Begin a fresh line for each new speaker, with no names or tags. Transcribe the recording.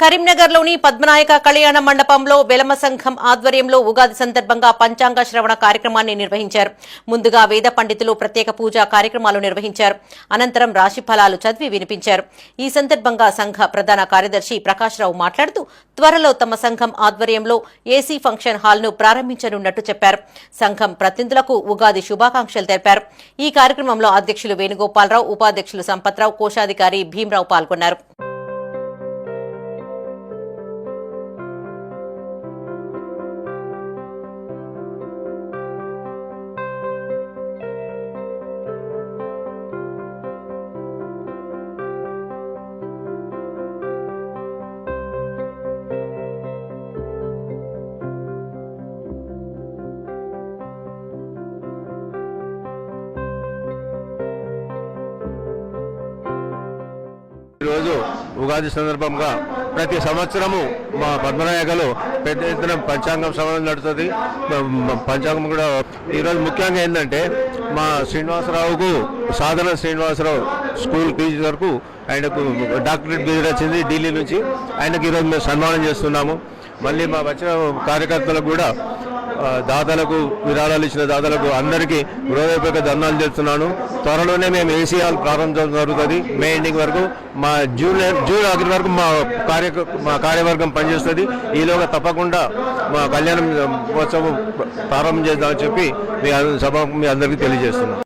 కరీంనగర్లోని పద్మనాయక కళ్యాణ మండపంలో వెలమ సంఘం ఆధ్వర్యంలో ఉగాది సందర్భంగా పంచాంగ శ్రవణ కార్యక్రమాన్ని నిర్వహించారు. ముందుగా వేద పండితులు ప్రత్యేక పూజా కార్యక్రమాలు నిర్వహించారు. అనంతరం రాశి ఫలాలు చదివి వినిపించారు. ఈ సందర్భంగా సంఘ ప్రధాన కార్యదర్శి ప్రకాశ్రావు మాట్లాడుతూ త్వరలో తమ సంఘం ఆధ్వర్యంలో ఏసీ ఫంక్షన్ హాల్ను ప్రారంభించనున్నట్టు చెప్పారు. సంఘం ప్రతినిధులకు ఉగాది శుభాకాంక్షలు తెలిపారు. ఈ కార్యక్రమంలో అధ్యక్షులు వేణుగోపాలరావు ఉపాధ్యక్షులు సంపత్రావు కోశాధికారి భీమరావు పాల్గొన్నారు.
ఈరోజు ఉగాది సందర్భంగా ప్రతి సంవత్సరము మా పద్మనాయకలో పెద్ద ఎత్తున పంచాంగం సమావేశం నడుస్తుంది పంచాంగం కూడా ఈరోజు ముఖ్యంగా ఏంటంటే మా శ్రీనివాసరావుకు సాధన శ్రీనివాసరావు స్కూల్ పీజీ వరకు ఆయనకు డాక్టరేట్ పీజీ వచ్చింది ఢిల్లీ నుంచి. ఆయనకు ఈరోజు మేము సన్మానం చేస్తున్నాము. మళ్ళీ మా వచ్చిన కార్యకర్తలకు కూడా దాతలకు విరాళాలు ఇచ్చిన దాతలకు అందరికీ హృదయపూర్వక ధర్నాలు చేస్తున్నాను. త్వరలోనే మేము ఏసీ హాల్ ప్రారంభించడం జరుగుతుంది. మే ఎండింగ్ వరకు మా జూన్ జూన్ ఆఖరి వరకు మా కార్య మా కార్యవర్గం పనిచేస్తుంది. ఈలోగా తప్పకుండా మా కళ్యాణం మహోత్సవం ప్రారంభం చేద్దామని చెప్పి మీ సభ మీ అందరికీ తెలియజేస్తున్నాం